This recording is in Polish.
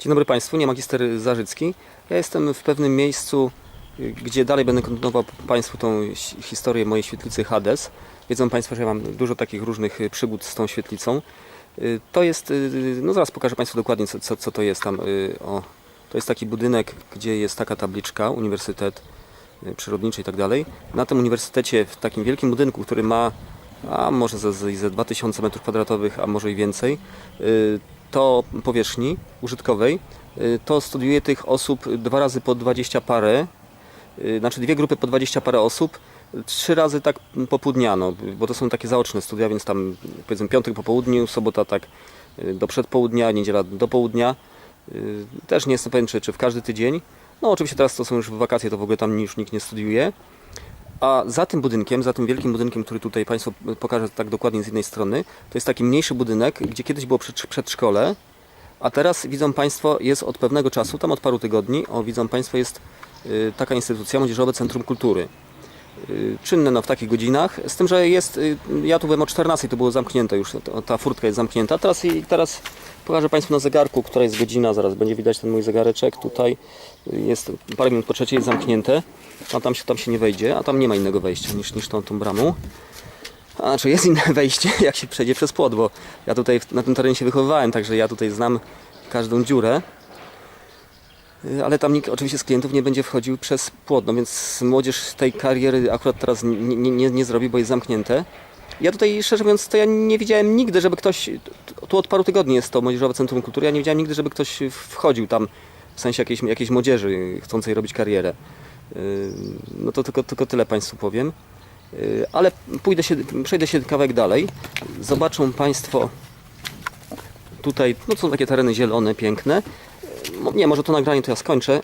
Dzień dobry Państwu, nie magister Zarzycki. Ja jestem w pewnym miejscu, gdzie dalej będę kontynuował Państwu tą hi- historię mojej świetlicy Hades. Wiedzą Państwo, że ja mam dużo takich różnych y, przygód z tą świetlicą. Y, To jest, y, no zaraz pokażę Państwu dokładnie co, co, co to jest tam. O, to jest taki budynek, gdzie jest taka tabliczka, Uniwersytet Przyrodniczy i tak dalej. Na tym uniwersytecie, w takim wielkim budynku, który ma a może ze, ze, ze 2000 m2, a może i więcej, to powierzchni użytkowej, y, to studiuje tych osób dwa razy po 20 parę, y, znaczy dwie grupy po 20 parę osób, trzy razy tak popłudniano, bo to są takie zaoczne studia, więc tam powiedzmy piątek po południu, sobota tak y, do przedpołudnia, niedziela do południa. Też nie jestem pewien, czy, czy w każdy tydzień. No oczywiście teraz to są już wakacje, to w ogóle tam już nikt nie studiuje. A za tym budynkiem, za tym wielkim budynkiem, który tutaj Państwu pokażę tak dokładnie z jednej strony, to jest taki mniejszy budynek, gdzie kiedyś było przed- przedszkole, a teraz widzą Państwo, jest od pewnego czasu, tam od paru tygodni, o widzą Państwo, jest y, taka instytucja Młodzieżowe Centrum Kultury. Y, Czynne no, w takich godzinach, z tym, że jest, y, ja tu byłem o 14, to było zamknięte już, ta furtka jest zamknięta. Teraz, i- teraz pokażę Państwu na zegarku, która jest godzina, zaraz będzie widać ten mój zegareczek, tutaj jest parę minut po trzeciej, jest zamknięte, a tam się, tam się nie wejdzie, a tam nie ma innego wejścia niż, niż tą, tą bramą. A znaczy jest inne wejście, jak się przejdzie przez płot, bo ja tutaj na tym terenie się wychowywałem, także ja tutaj znam każdą dziurę. Y, Ale tam nikt oczywiście z klientów nie będzie wchodził przez płot, no więc młodzież tej kariery akurat teraz nie, nie, nie, zrobi, bo jest zamknięte. Ja tutaj, szczerze mówiąc, to ja nie widziałem nigdy, żeby ktoś, tu od paru tygodni jest to Młodzieżowe Centrum Kultury, ja nie widziałem nigdy, żeby ktoś wchodził tam, w sensie jakiejś, jakiejś młodzieży chcącej robić karierę. Y, No to tylko, tylko tyle Państwu powiem. Y, Ale pójdę się, przejdę się kawałek dalej. Zobaczą Państwo tutaj, no są takie tereny zielone, piękne. Nie, może to nagranie to ja skończę